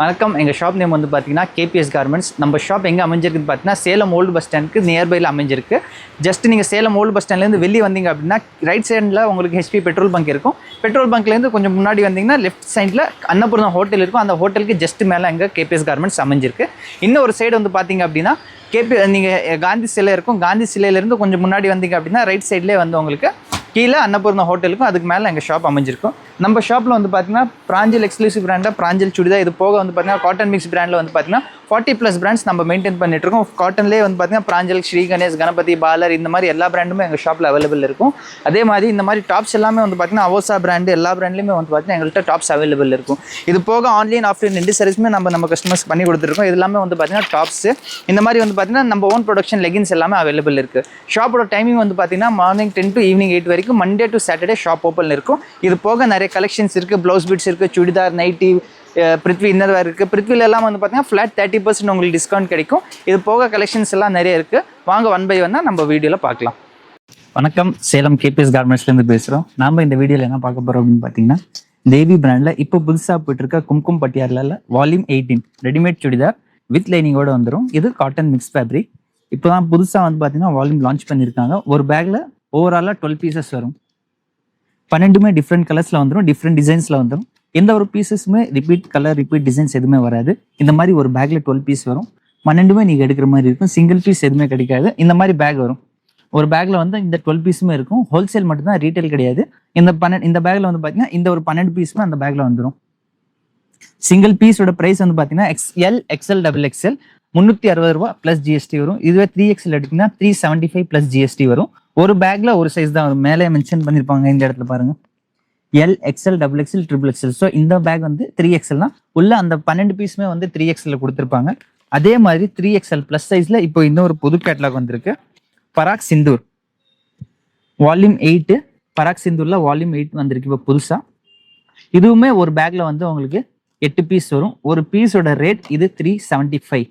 வணக்கம். எங்கள் shop name வந்து பார்த்தீங்கன்னா கேபிஎஸ் கார்மெண்ட்ஸ் நம்ம ஷாப் எங்கே அமைஞ்சிருக்குன்னு பார்த்தீங்கன்னா சேலம் ஓல்டு பஸ் ஸ்டாண்டுக்கு நியர்பையில் அமைஞ்சிருக்கு. ஜஸ்ட் நீங்கள் சேலம் ஓல்டு பஸ் ஸ்டாண்ட்லேருந்து வெளியே வந்தீங்க அப்படின்னா ரைட் சைடில் உங்களுக்கு ஹெச்பி பெட்ரோல் பங்க் இருக்கும். பெட்ரோல் பங்க்லேருந்து கொஞ்சம் முன்னாடி வந்தீங்கன்னா லெஃப்ட் சைடில் அன்னபூர்ணா ஹோட்டல் இருக்கும். அந்த ஹோட்டலுக்கு ஜஸ்ட் மேலே எங்கள் கேபிஎஸ் கார்மெண்ட்ஸ் அமைஞ்சிருக்கு. இன்னும் ஒரு சைடு வந்து பார்த்தீங்க அப்படின்னா கேபி நீங்கள் காந்தி சிலை இருக்கும். காந்தி சிலையிலேருந்து கொஞ்சம் முன்னாடி வந்தீங்க அப்படின்னா ரைட் சைட்லேயே வந்து உங்களுக்கு கீழே அன்னபூர்ணா ஹோட்டலுக்கும் அதுக்கு மேலே எங்கள் ஷாப் அமைஞ்சிருக்கும். நம்ம ஷாப்பில் வந்து பார்த்தீங்கன்னா பிராஞ்சல் எக்ஸ்க்ளூசிவ் பிராண்டாக பிராஞ்சல் சுடிதா இது போக வந்து பார்த்தீங்கன்னா காட்டன் மிக்ஸ் பிராண்டில் வந்து பார்த்தீங்கன்னா ஃபார்ட்டி ப்ளஸ் பிராண்ட்ஸ் நம்ம மெயின்டைன் பண்ணிட்டு இருக்கோம் காட்டன்லேயே வந்து பார்த்தீங்கன்னா பிராஞ்சல் ஸ்ரீ கணேஷ் கணபதி பாலர் இந்த மாதிரி எல்லா பிராண்டுமே எங்கள் ஷாப்பில் அவைலபிள் இருக்கும். அதே மாதிரி இந்த மாதிரி டாப்ஸ் எல்லாமே வந்து பார்த்தீங்கன்னா அவோசா பிராண்டு எல்லா பிராண்ட்லையுமே வந்து பார்த்தீங்கன்னா எங்கள்கிட்ட டாப்ஸ் அவைலபிள் இருக்கும். இது போக ஆன்லைன் ஆஃப்லைன் ரெண்டு சர்வீஸுமே நம்ம நம்ம கஸ்டமர்ஸ் பண்ணி கொடுத்துருக்கோம். இது எல்லாமே வந்து பார்த்தீங்கன்னா டாப்ஸ் இந்த மாதிரி வந்து பார்த்தீங்கன்னா நம்ம ஓன் ப்ரொடக்ஷன் லெகின்ஸ் எல்லாமே அவைலபிள் இருக்குது ஷாப்போட டைமிங் வந்து பார்த்தீங்கன்னா morning ten to evening eight வரைக்கும் Monday to Saturday shop open இருக்கும். இது போக நிறைய கலெக்ஷன்ஸ் இருக்குது ப்ளவுஸ் பிட்ஸ் இருக்குது சுடிதார் நைட்டி பிருத்வி இன்னர் வேறு இருக்குது பிருத்வில எல்லாம் வந்து பார்த்தீங்கன்னா ஃப்ளாட் தேர்ட்டி பர்சன்ட் உங்களுக்கு டிஸ்கவுண்ட் கிடைக்கும். இது போக கலெக்ஷன்ஸ் எல்லாம் நிறைய இருக்குது வாங்க ஒன் பை ஒன்னாக நம்ம வீடியோவில் பார்க்கலாம். வணக்கம். சேலம் கேபிஎஸ் கார்மெண்ட்ஸ்லேருந்து பேசுகிறோம் நாம் இந்த வீடியோவில் என்ன பார்க்க போகிறோம் அப்படின்னு பார்த்தீங்கன்னா தேவி பிராண்டில் இப்போ புதுசாக போயிட்டுருக்க Kumkum பட்டியாரில் volume eighteen readymade churidar with லைனிங்கோட வந்துடும் இது காட்டன் மிக்ஸ் ஃபேப்ரிக் இப்போ தான் புதுசாக வந்து பார்த்தீங்கன்னா வால்யூம் லான்ச் பண்ணியிருக்காங்க. ஒரு பேக்கில் ஓவராலாக டுவெல் பீசஸ் வரும். பன்னெண்டுமே டிஃப்ரெண்ட் கலர்ஸில் வந்துடும் டிஃப்ரெண்ட் டிசைன்ஸில் வந்துடும் எந்த ஒரு பீசஸுமே ரிப்பீட் கலர் ரிப்பீட் டிசைன்ஸ் எதுவுமே வராது. இந்த மாதிரி ஒரு பேக்கில் டுவெல் பீஸ் வரும். பன்னெண்டுமே நீங்கள் எடுக்கிற மாதிரி இருக்கும். சிங்கிள் பீஸ் எதுவுமே கிடைக்காது. இந்த மாதிரி பேக் வரும். ஒரு பேக்கில் வந்து இந்த டுவெல் பீஸுமே இருக்கும். ஹோல்சேல் மட்டும்தான் ரீட்டைல் கிடையாது. இந்த பன்னெண்டு இந்த பேக்கில் வந்து பார்த்தீங்கன்னா இந்த ஒரு பன்னெண்டு பீஸுமே அந்த பேக்கில் வந்துடும் சிங்கிள் பீஸோட ப்ரைஸ் வந்து பார்த்தீங்கன்னா X L XL double XL முந்நூற்றி அறுபது ரூபா ப்ளஸ் ஜிஎஸ்டி வரும். இதுவே த்ரீ எக்ஸ்எல் எடுத்திங்கன்னா three seventy five plus GST வரும். ஒரு பேக்ல ஒரு சைஸ் தான். வரும் மேலே மென்ஷன் பண்ணியிருப்பாங்க இந்த இடத்துல பாருங்க. L XL double XL triple XL so இந்த பேக் வந்து த்ரீ எக்ஸ்எல் தான். உள்ள அந்த பன்னெண்டு பீஸுமே வந்து த்ரீ எக்ஸ்எல் கொடுத்துருப்பாங்க. அதே மாதிரி த்ரீ எக்ஸ்எல் ப்ளஸ் சைஸில் இப்போ இன்னொரு புது கேட்லாக் வந்திருக்கு. பராக் சிந்தூர் வால்யூம் எயிட்டு பராக் சிந்தூரில் வால்யூம் எயிட் வந்திருக்கு இப்போ புதுசாக இதுவுமே ஒரு பேக்ல வந்து உங்களுக்கு எட்டு பீஸ் வரும். ஒரு பீஸோட ரேட் இது three seventy five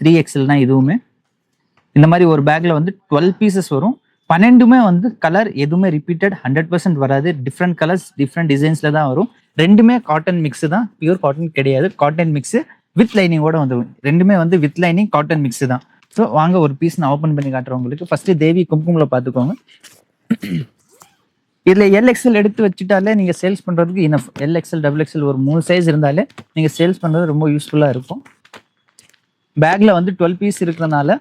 three XL தான் இதுவுமே. இந்த மாதிரி ஒரு பேக்ல வந்து டுவெல் பீசஸ் வரும். பன்னெண்டுமே வந்து கலர் எதுவுமே ரிப்பீட்டட் ஹண்ட்ரட் பர்சன்ட் வராது. டிஃப்ரெண்ட் கலர்ஸ் டிஃப்ரெண்ட் டிசைன்ஸில் தான் வரும். ரெண்டுமே காட்டன் மிக்ஸு தான். பியூர் காட்டன் கிடையாது. காட்டன் மிக்ஸு வித் லைனிங்கோட வந்துடும் ரெண்டுமே வந்து வித் லைனிங் காட்டன் மிக்ஸு தான். ஸோ வாங்க ஒரு பீஸ் நான் ஓப்பன் பண்ணி காட்டுறேன் உங்களுக்கு. ஃபஸ்ட்டு தேவி குங்குமில் பார்த்துக்கோங்க. இதில் எல்எக்ஸ்எல் எடுத்து வச்சுட்டாலே நீங்கள் சேல்ஸ் பண்ணுறதுக்கு இனஃப் எல்எக்ஸ்எல் டபுள் எக்ஸ்எல் ஒரு மூணு சைஸ் இருந்தாலே நீங்கள் சேல்ஸ் பண்ணுறது ரொம்ப யூஸ்ஃபுல்லாக இருக்கும். பேக்கில் வந்து டுவெல் பீஸ் இருக்கிறனால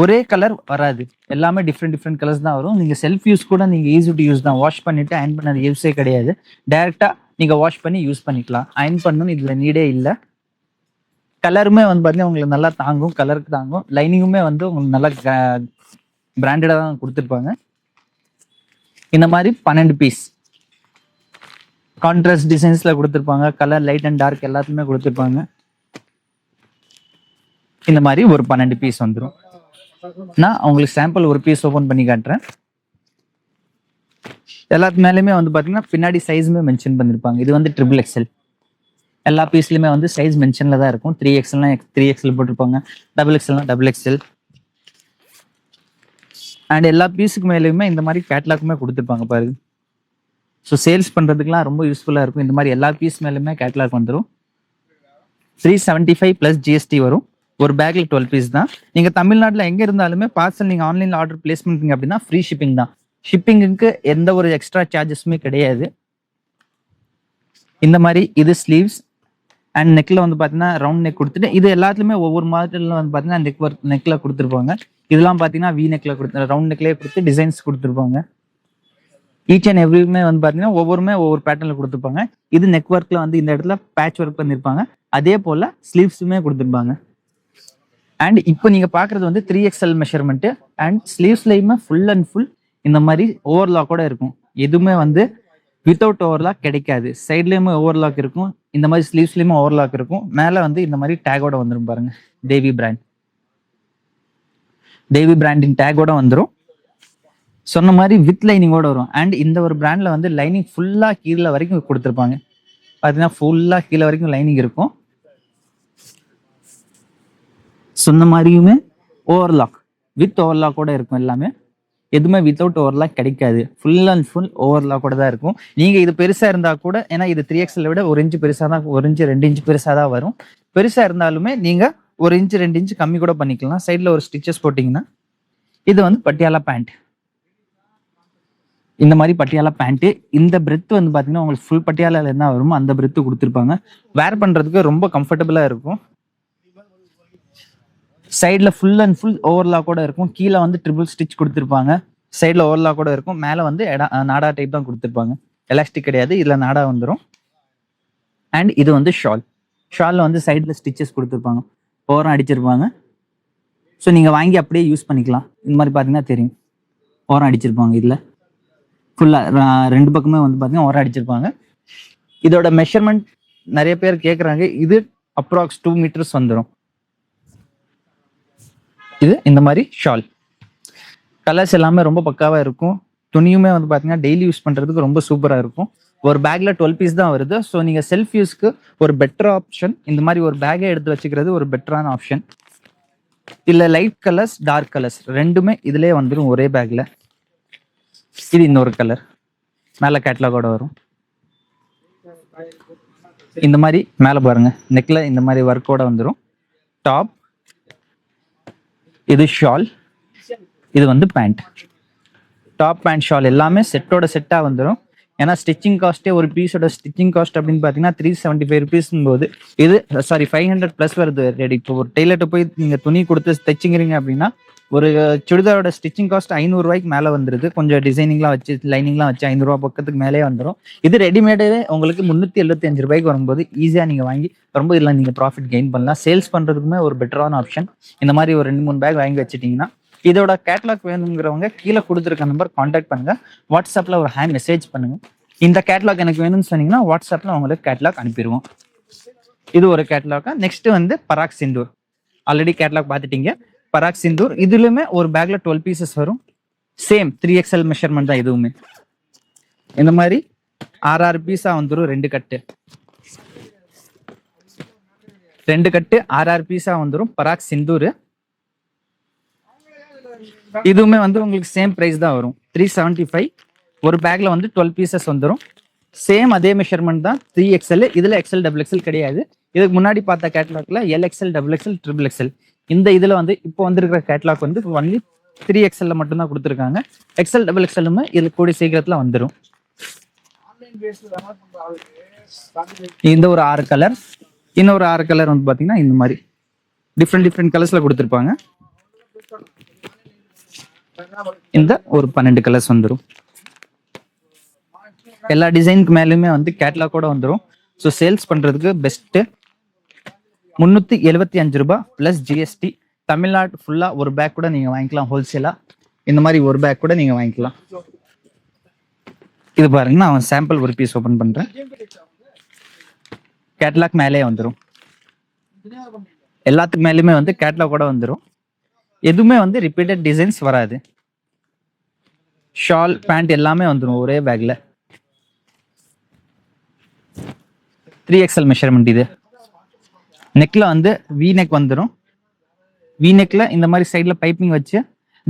ஒரே கலர் வராது. எல்லாமே டிஃப்ரெண்ட் டிஃப்ரெண்ட் கலர்ஸ் தான் வரும். நீங்கள் செல்ஃப் யூஸ் கூட நீங்கள் ஈஸி டு யூஸ் தான். வாஷ் பண்ணிட்டு அயன் பண்ண யூஸே கிடையாது. டைரெக்டாக நீங்கள் வாஷ் பண்ணி யூஸ் பண்ணிக்கலாம். அயன் பண்ணணும்னு இதில் நீடே இல்லை. கலருமே வந்து பார்த்தீங்கன்னா உங்களுக்கு நல்லா தாங்கும். கலருக்கு தாங்கும். லைனிங்குமே வந்து உங்களுக்கு நல்லா பிராண்டடாக தான் கொடுத்துருப்பாங்க. இந்த மாதிரி பன்னெண்டு பீஸ் கான்ட்ராஸ்ட் டிசைன்ஸில் கொடுத்துருப்பாங்க. கலர் லைட் அண்ட் டார்க் எல்லாத்துமே கொடுத்துருப்பாங்க. இந்த மாதிரி ஒரு பன்னெண்டு பீஸ் வந்துடும் நான் உங்களுக்கு சாம்பிள் ஒரு பீஸ் ஓபன் பண்ணி காட்டுறேன். எல்லாத்து மேலேயுமே வந்து பார்த்தீங்கன்னா பின்னாடி சைஸுமே மென்ஷன் பண்ணியிருப்பாங்க இது வந்து ட்ரிபிள் எக்ஸல் எல்லா பீஸ்லையுமே வந்து சைஸ் மென்ஷன்ல தான் இருக்கும். த்ரீ எக்ஸ்எல்னா த்ரீ எக்ஸ்எல் போட்டிருப்பாங்க. டபுள் எக்ஸ்எல்னா டபுள் எக்ஸ்எல் அண்ட் எல்லா பீஸுக்கு மேலேயுமே இந்த மாதிரி கேட்லாக்குமே கொடுத்துருப்பாங்க பாருங்க. ஸோ சேல்ஸ் பண்ணுறதுக்குலாம் ரொம்ப யூஸ்ஃபுல்லாக இருக்கும். இந்த மாதிரி எல்லா பீஸ் மேலேயுமே கேட்லாக் வந்துடும் three seventy five plus GST வரும். ஒரு பேக்கில் டுவெல் பீஸ் தான். நீங்கள் தமிழ்நாட்டில் எங்கே இருந்தாலுமே பார்சல் நீங்கள் ஆன்லைனில் ஆர்டர் பிளேஸ் பண்ணுறீங்க அப்படின்னா ஃப்ரீ ஷிப்பிங் தான். ஷிப்பிங்குக்கு எந்த ஒரு எக்ஸ்ட்ரா சார்ஜஸுமே கிடையாது. இந்த மாதிரி இது ஸ்லீவ்ஸ் அண்ட் நெக்கில் வந்து பார்த்தீங்கன்னா ரவுண்ட் நெக் கொடுத்துட்டு இது எல்லாத்துலேயுமே ஒவ்வொரு மாடலில் வந்து பார்த்தீங்கன்னா நெக் ஒர்க் நெக்கில் கொடுத்துருப்பாங்க. இதெல்லாம் பார்த்தீங்கன்னா வி நெக்கில் கொடுத்து ரவுண்ட் நெக்லேயே கொடுத்து டிசைன்ஸ் கொடுத்துருப்பாங்க. ஈச் அண்ட் எவ்ரிமே வந்து பார்த்தீங்கன்னா ஒவ்வொருமே ஒவ்வொரு பேட்டர்னில் கொடுத்துருப்பாங்க. இது நெக் ஒர்க்கில் வந்து இந்த இடத்துல பேட்ச் ஒர்க் பண்ணியிருப்பாங்க அதே போல் ஸ்லீவ்ஸுமே கொடுத்துருப்பாங்க. அண்ட் இப்போ நீங்கள் பார்க்குறது வந்து த்ரீ எக்ஸ்எல் மெஷர்மெண்ட்டு அண்ட் ஸ்லீவ்ஸ்லையுமே ஃபுல் அண்ட் ஃபுல் இந்த மாதிரி ஓவர்லாக்கோட இருக்கும். எதுவுமே வந்து வித்தவுட் ஓவர்லாக் கிடைக்காது. சைட்லேயுமே ஓவர்லாக் இருக்கும். இந்த மாதிரி ஸ்லீவ்ஸ்லேயுமே ஓவர்லாக் இருக்கும். மேலே வந்து இந்த மாதிரி டேகோட வந்துடும் பாருங்க. தேவி பிராண்ட் தேவி பிராண்டின் டேகோட வந்துடும் சொன்ன மாதிரி வித் லைனிங்கோட வரும். அண்ட் இந்த ஒரு பிராண்டில் வந்து லைனிங் ஃபுல்லாக கீழே வரைக்கும் கொடுத்துருப்பாங்க. பார்த்தீங்கன்னா ஃபுல்லாக கீழே வரைக்கும் லைனிங் இருக்கும். சொன்ன மாதிரியுமே ஓவர்லாக் வித் ஓவர்லாக்கோட இருக்கும் எல்லாமே. எதுவுமே வித்தவுட் ஓவர்லாக் கிடைக்காது. ஃபுல் அண்ட் ஃபுல் ஓவர்லாக் கூட தான் இருக்கும். நீங்கள் இது பெருசாக இருந்தால் கூட ஏன்னா இது த்ரீ எக்ஸில் விட ஒரு இன்ச்சு பெருசாக தான் ஒரு இன்ச்சு ரெண்டு இன்ச்சு பெருசாக தான் வரும். பெருசாக இருந்தாலுமே நீங்கள் ஒரு இன்ச்சு ரெண்டு இன்ச்சு கம்மி கூட பண்ணிக்கலாம். சைடில் ஒரு ஸ்டிச்சஸ் போட்டிங்கன்னா இது வந்து பட்டியாலா பேண்ட் இந்த மாதிரி பட்டியாலா பேண்ட்டு இந்த பிரெத் வந்து பார்த்தீங்கன்னா உங்களுக்கு ஃபுல் பட்டியாலாவில் என்ன வருமோ அந்த பிரெத்து கொடுத்துருப்பாங்க. வேர் பண்ணுறதுக்கு ரொம்ப கம்ஃபர்டபுளாக இருக்கும். சைடில் ஃபுல் அண்ட் ஃபுல் ஓவர்லாக் கூட இருக்கும். கீழே வந்து ட்ரிபிள் ஸ்டிச் கொடுத்துருப்பாங்க. சைடில் ஓவர்லாக் கூட இருக்கும். மேலே வந்து எடா நாடா டைப் தான் கொடுத்துருப்பாங்க. எலாஸ்டிக் கிடையாது. இதில் நாடா வந்துடும் அண்ட் இது வந்து ஷால் ஷாலில் வந்து சைடில் ஸ்டிச்சஸ் கொடுத்துருப்பாங்க. ஓரம் அடிச்சிருப்பாங்க. ஸோ நீங்கள் வாங்கி அப்படியே யூஸ் பண்ணிக்கலாம். இந்த மாதிரி பார்த்தீங்கன்னா தெரியும். ஓரம் அடிச்சிருப்பாங்க இதில். ஃபுல்லாக ரெண்டு பக்கமே வந்து பார்த்தீங்கன்னா ஓரம் அடிச்சிருப்பாங்க. இதோட மெஷர்மெண்ட் நிறைய பேர் கேட்குறாங்க இது அப்ராக்ஸ் டூ மீட்டர்ஸ் வந்துடும் இது இந்த மாதிரி ஷால் கலர்ஸ் எல்லாமே ரொம்ப பக்காவாக இருக்கும். துணியுமே வந்து பார்த்தீங்கன்னா டெய்லி யூஸ் பண்ணுறதுக்கு ரொம்ப சூப்பராக இருக்கும். ஒரு பேக்கில் டுவெல் பீஸ் தான் வருது. ஸோ நீங்கள் செல்ஃப் யூஸ்க்கு ஒரு பெட்டர் ஆப்ஷன் இந்த மாதிரி ஒரு பேக்கை எடுத்து வச்சுக்கிறது ஒரு பெட்டரான ஆப்ஷன் இல்லை லைட் கலர்ஸ் டார்க் கலர்ஸ் ரெண்டுமே இதுலேயே வந்துடும் ஒரே பேக்கில் இது இன்னொரு கலர் மேலே கேட்லாகோட வரும். இந்த மாதிரி மேலே பாருங்கள் நெக்ல இந்த மாதிரி ஒர்க்கோட வந்துடும் டாப் இது ஷால் இது வந்து பேண்ட் டாப் பேண்ட் ஷால் எல்லாமே செட்டோட செட்டாக வந்துடும் ஏன்னா ஸ்டிச்சிங் காஸ்ட்டே ஒரு பீஸோட ஸ்டிச்சிங் காஸ்ட் அப்படின்னு பார்த்தீங்கன்னா த்ரீ செவன்ட்டி ஃபைவ் ருபீஸ்ங்கும் போது இது சாரி ஃபைவ் ஹண்ட்ரட் ப்ளஸ் வருது ரெடி இப்போ ஒரு டெய்லர்ட்ட போய் நீங்கள் துணி கொடுத்து தைச்சிங்கிறீங்க அப்படின்னா ஒரு சுடிதாரோட ஸ்டிச்சிங் காஸ்ட் ஐநூறுரூவாய்க்கு மேலே வந்துருது. கொஞ்சம் டிசைனிங்லாம் வச்சு லைனிங்லாம் வச்சு ஐநூறுரூவா பக்கத்துக்கு மேலே வந்துடும் இது ரெடிமேடே உங்களுக்கு முந்நூற்றி எழுபத்தி அஞ்சு ரூபாய்க்கு வரும்போது ஈஸியாக நீங்கள் வாங்கி ரொம்ப இதில் நீங்கள் ப்ராஃபிட் கெயின் பண்ணலாம். சேல்ஸ் பண்ணுறதுக்குமே ஒரு பெட்டரான ஆப்ஷன் இந்த மாதிரி ஒரு ரெண்டு மூணு பேக் வாங்கி வச்சிட்டிங்கன்னா இதோட கேட்லாக் வேணுங்கிறவங்க கீழே கொடுத்துருக்க நம்பர் காண்டாக்ட் பண்ணுங்க. வாட்ஸ்அப்பில் ஒரு ஹேண்ட் மெசேஜ் பண்ணுங்கள் இந்த கேட்லாக் எனக்கு வேணும்னு சொன்னீங்கன்னா வாட்ஸ்அப்பில் உங்களுக்கு கேட்லாக் அனுப்பிடுவோம். இது ஒரு கேட்லாக்கா நெக்ஸ்ட் வந்து பராக் சிந்தூர் ஆல்ரெடி கேட்லாக் பார்த்துட்டீங்க. பராக் சிந்தூர் இதுலயுமே ஒரு பேக்ல டுவெல் பீசஸ் வரும். சேம் த்ரீ எக்ஸ்எல் மெஷர்மெண்ட் தான் இதுவுமே. இந்த மாதிரி ஆறு ஆறு பீஸா வந்துடும் ரெண்டு கட்டு. ரெண்டு கட்டு ஆறு ஆறு பீஸா வந்துடும் பராக் சிந்தூர் இதுவுமே வந்து உங்களுக்கு சேம் பிரைஸ் தான் வரும். த்ரீ செவன்டி ஃபைவ் ஒரு பேக்ல வந்து டுவெல் பீசஸ் வந்துடும் சேம் அதே மெஷர்மெண்ட் தான் த்ரீ எக்ஸ்எல் இதுல எக்ஸ்எல் டபுள் எக்ஸ்எல் கிடையாது. இதுக்கு முன்னாடி பார்த்த கேட்லாக்ல L XL double XL triple XL இந்த இதில் வந்து இப்போ வந்திருக்கிற கேட்லாக் வந்து ஒன்லி த்ரீ எக்ஸ்எல்ல மட்டும்தான் கொடுத்துருக்காங்க. எக்ஸ்எல் டபுள் எக்ஸ்எல்லுமே இதில் கூடிய சீக்கிரத்தில் வந்துடும் இந்த ஒரு ஆறு கலர் இன்னொரு ஆறு கலர் வந்து பார்த்தீங்கன்னா இந்த மாதிரி. டிஃப்ரெண்ட் டிஃப்ரெண்ட் கலர்ஸில் கொடுத்துருப்பாங்க. இந்த ஒரு பன்னெண்டு கலர்ஸ் வந்துடும் எல்லா டிசைனுக்கு மேலேயுமே வந்து கேட்லாக்கோட வந்துடும் ஸோ சேல்ஸ் பண்ணுறதுக்கு பெஸ்ட்டு முந்நூற்றி எழுபத்தி அஞ்சு ரூபாய் ப்ளஸ் ஜிஎஸ்டி தமிழ்நாடு ஃபுல்லாக ஒரு பேக் கூட நீங்கள் வாங்கிக்கலாம் ஹோல்சேலாக இந்த மாதிரி ஒரு பேக் கூட நீங்கள் வாங்கிக்கலாம். இது பாருங்க நான் சாம்பிள் ஒரு பீஸ் ஓப்பன் பண்ணுறேன் கேட்லாக் மேலேயே வந்துடும் எல்லாத்துக்கு மேலேயுமே வந்து கேட்லாக் கூட வந்துடும் எதுவுமே வந்து ரிப்பீட்டட் டிசைன்ஸ் வராது. ஷால் பேண்ட் எல்லாமே வந்துடும் ஒரே பேக்ல த்ரீ எக்ஸ்எல் மெஷர்மெண்ட் இது. நெக்கில் வந்து வி நெக் வந்துடும் வி நெக்கில் இந்த மாதிரி சைடில் பைப்பிங் வச்சு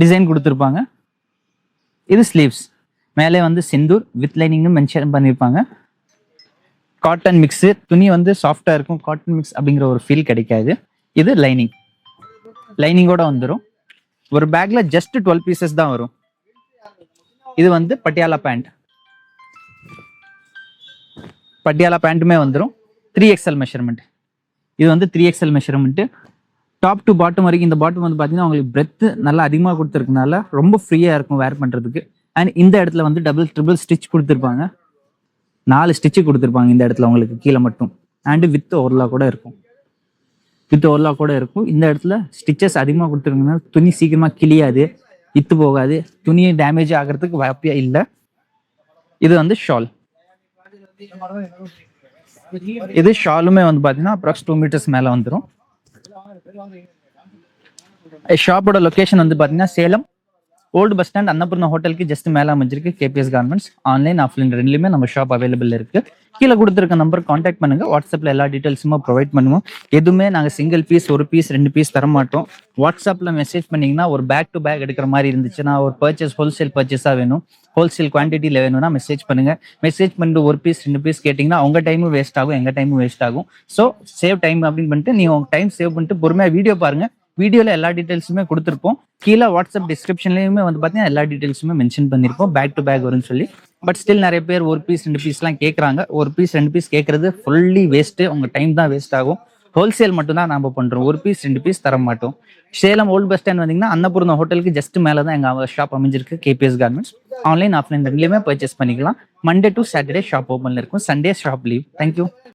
டிசைன் கொடுத்துருப்பாங்க. இது ஸ்லீவ்ஸ் மேலே வந்து சிந்தூர் வித் லைனிங்கும் மென்ஷன் பண்ணியிருப்பாங்க காட்டன் மிக்ஸு துணி வந்து சாஃப்டாக இருக்கும். காட்டன் மிக்ஸ் அப்படிங்கிற ஒரு ஃபீல் கிடைக்காது. இது லைனிங் லைனிங்கோட வந்துடும் ஒரு பேக்கில் ஜஸ்ட் டுவெல் பீசஸ் தான் வரும். இது வந்து பட்டியாலா பேண்ட் பட்டியாலா பேண்ட்டுமே வந்துடும் த்ரீ எக்ஸ்எல் மெஷர்மெண்ட் இது வந்து three XL measurement top to bottom வரைக்கும் இந்த பாட்டம் வந்து பார்த்தீங்கன்னா உங்களுக்கு பிரெத்து நல்லா அதிகமாக கொடுத்துருக்கனால ரொம்ப ஃப்ரீயாக இருக்கும் வேர் பண்ணுறதுக்கு அண்ட் இந்த இடத்துல வந்து டபுள் ட்ரிபிள் ஸ்டிச் கொடுத்துருப்பாங்க. நாலு ஸ்டிச்சு கொடுத்துருப்பாங்க இந்த இடத்துல உங்களுக்கு கீழே மட்டும். அண்டு வித் ஓர்லா கூட இருக்கும். வித் ஓர்லா கூட இருக்கும். இந்த இடத்துல ஸ்டிச்சஸ் அதிகமாக கொடுத்துருக்கனால துணி சீக்கிரமாக கிளியாது இத்து போகாது. துணியை டேமேஜ் ஆகிறதுக்கு வாய்ப்பே இல்லை. இது வந்து ஷால் இது ஷாலுமே வந்து பார்த்தீங்கன்னா அப்ராக்ஸ் டூ மீட்டர்ஸ் மேலே வந்துடும் ஷாப்போட லொக்கேஷன் வந்து பார்த்தீங்கன்னா Salem. Old bus stand Annapurna ஹோட்டலுக்கு ஜஸ்ட் மேலே அமைஞ்சிருக்கு. கேபிஎஸ் கார்மெண்ட்ஸ் ஆன்லைன் ஆஃப்லைன் ரெண்டுலையுமே நம்ம ஷாப் அவைலபிள் இருக்கு. கீழே கொடுத்துருக்க நம்பர் காண்டாக்ட் பண்ணுங்க. வாட்ஸ்அப்பில் எல்லா டீட்டெயில்ஸுமே ப்ரொவைட் பண்ணுவோம். எதுவுமே நாங்கள் சிங்கிள் பீஸ் ஒரு பீஸ் ரெண்டு பீஸ் தர மாட்டோம். வாட்ஸ்அப்பில் மெசேஜ் பண்ணீங்கன்னா ஒரு பேக் டு பேக் எடுக்கிற மாதிரி இருந்துச்சுன்னா ஒரு பர்ச்சேஸ் ஹோல்சேல் பர்ச்சேஸாக வேணும். ஹோல்சேல் குவான்டிட்டியில் வேணும்னா மெசேஜ் பண்ணுங்க. மெசேஜ் பண்ணிட்டு ஒரு பீஸ் ரெண்டு பீஸ் கேட்டிங்கன்னா உங்க டைமும் வேஸ்ட் ஆகும் எங்கள் டைமும் வேஸ்ட் ஆகும். ஸோ சேவ் டைம் அப்படின்னு பண்ணிட்டு நீங்கள் உங்க டைம் சேவ் பண்ணிட்டு பொறுமையாக வீடியோ பாருங்க. வீடியோல எல்லா டீடைல்ஸுமே கொடுத்துருப்போம். கீழே வாட்ஸ்அப் டிஸ்கிரிப்ஷன்லயுமே வந்து பார்த்தீங்கன்னா எல்லா டீடைல்ஸுமே மென்ஷன் பண்ணியிருப்போம் பேக் டு பேக் வரும்னு சொல்லி. பட் ஸ்டில் நிறைய பேர் ஒரு பீஸ் ரெண்டு பீஸ்லாம் கேட்குறாங்க ஒரு பீஸ் ரெண்டு பீஸ் கேட்கறது ஃபுல்லி வேஸ்ட்டு உங்க டைம் தான் வேஸ்ட் ஆகும். ஹோல்சேல் மட்டும்தான் நாம பண்றோம். ஒரு பீஸ் ரெண்டு பீஸ் தர மாட்டோம். சேலம் ஓல்டு பஸ் ஸ்டாண்ட் வந்தீங்கன்னா அன்னபூர்ணா ஹோட்டலுக்கு ஜஸ்ட் மேலே தான் எங்கள் ஷாப் அமைஞ்சிருக்கு கேபிஎஸ் கார்மெண்ட்ஸ் ஆன்லைன் ஆஃப்லைன் ரெண்டுலேயுமே பர்ச்சேஸ் பண்ணிக்கலாம். மண்டே டு சாட்டர்டே ஷாப் ஓப்பனில் இருக்கும். Sunday shop leave thank you